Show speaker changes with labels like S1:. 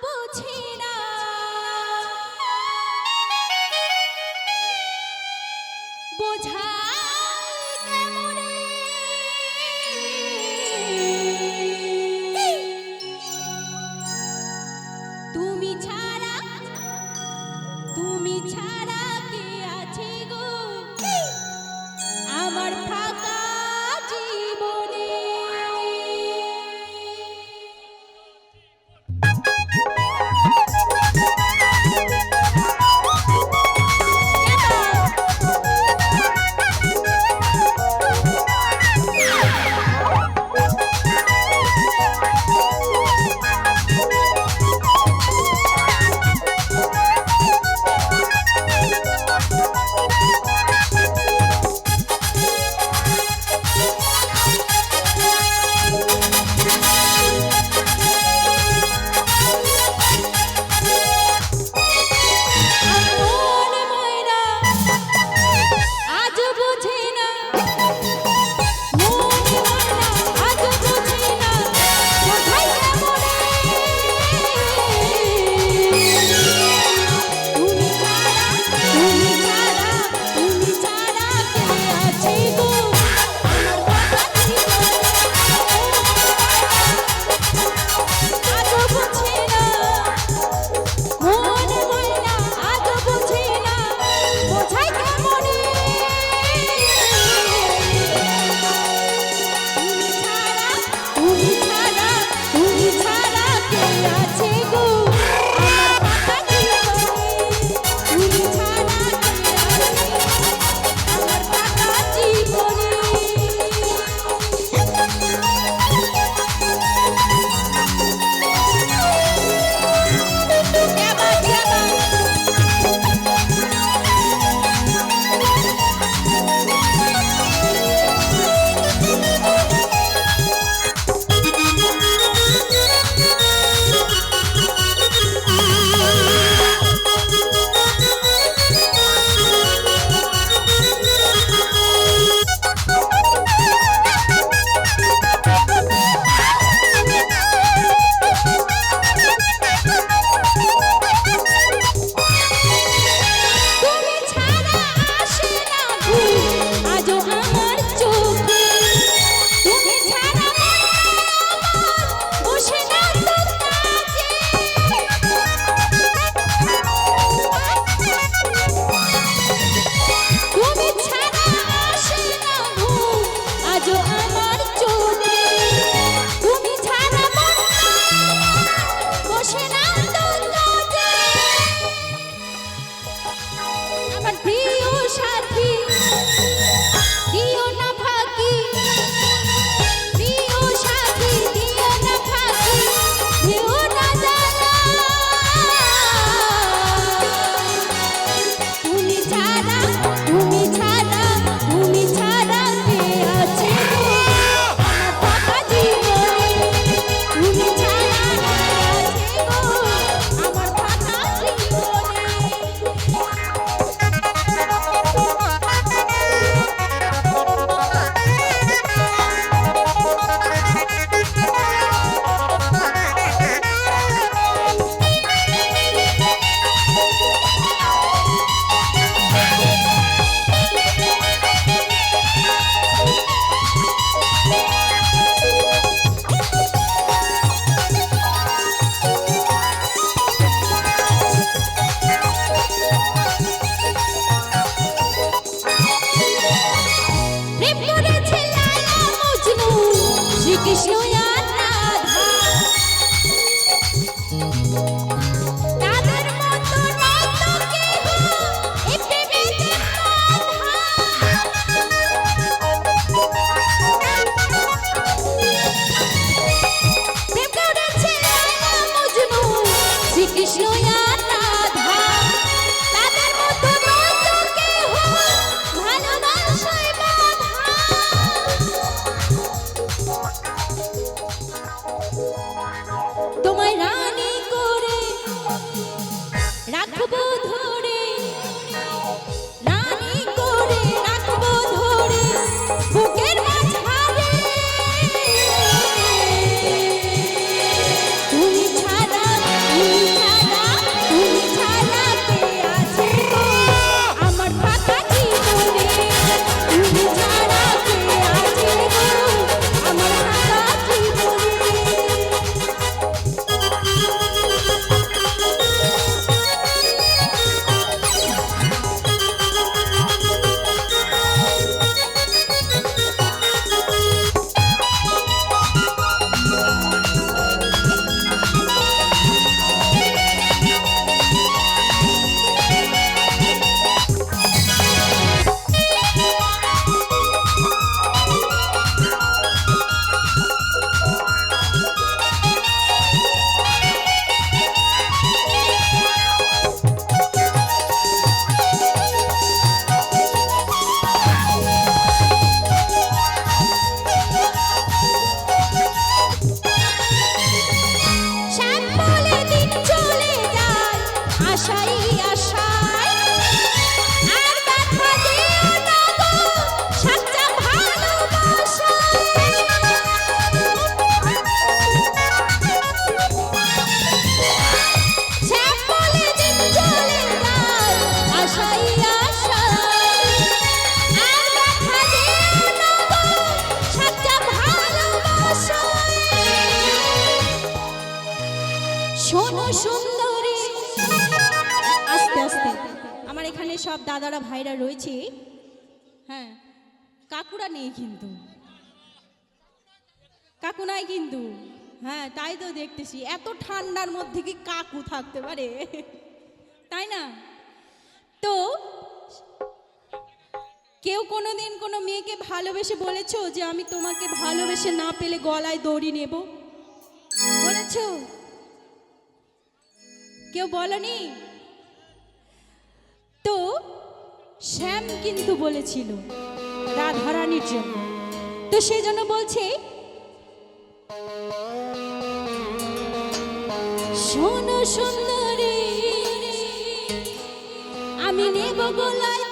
S1: 不起。শোনো সুন্দরী। আস্তে আস্তে। আমার এখানে সব দাদারা, ভাইরা রয়েছে। হ্যাঁ কাকুরা নেই কিন্তু। কাকু নাই কিন্তু। হ্যাঁ তাই তো দেখতেছি। এত ঠান্ডার মধ্যে কি কাকু থাকতে পারে? তাই না? তো, কেউ কোনোদিন কোনো মেয়েকে ভালোবেসে বলেছ যে আমি তোমাকে ভালোবেসে না পেলে গলায় দড়ি নেব? বলেছ? কেউ বলনি? তো শ্যাম কিন্তু বলেছিল রাধারানীর জন্য। তো সেই জন্য বলছে, শোনো সুন্দরী, আমি নেব গলায়